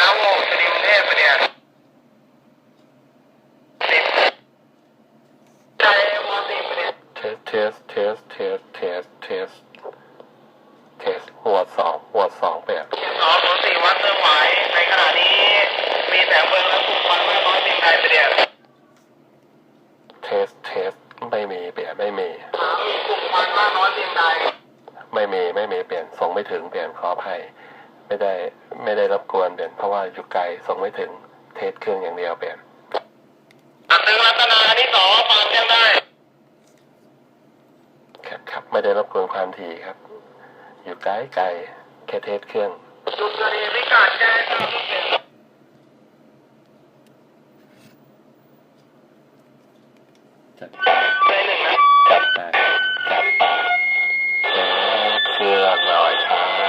ณวงศ์คดีกเทพเนี่ยสเทส เทส เทส เทส เทส เทส หัวสอง หัวสองเนี่ยสองศูนย์สี่วัดเติมไหวในขณะนี้ มีแต่เบอร์และกลุ่มควันมากน้อยเพียใดปะเนี่ยเทส เทส ไม่มีเปลี่ยน ไม่มี มีกลุ่มควันมากน้อยเพียงใด ไม่มี ไม่มี เปลี่ยน ส่งไม่ถึง เปลี่ยนขอให้ ไม่ได้ไม่ได้รบกวนเปลี่ยนเพราะว่าอยู่ไกลส่งไม่ถึงเทสเครื่องอย่างเดียวเปลี่ยนตึงรัตนาที่สองฟังยังได้ครับครับไม่ได้รบกวนความถี่ครับ อยู่ไกลไกลแค่เทสเครื่องจุดเกิดเหตุพิกัดแจ้งทราบทุกเป็นจัดในหนึ่งนะจัดไปจัดไปเทสเครื่องหน่อยครับ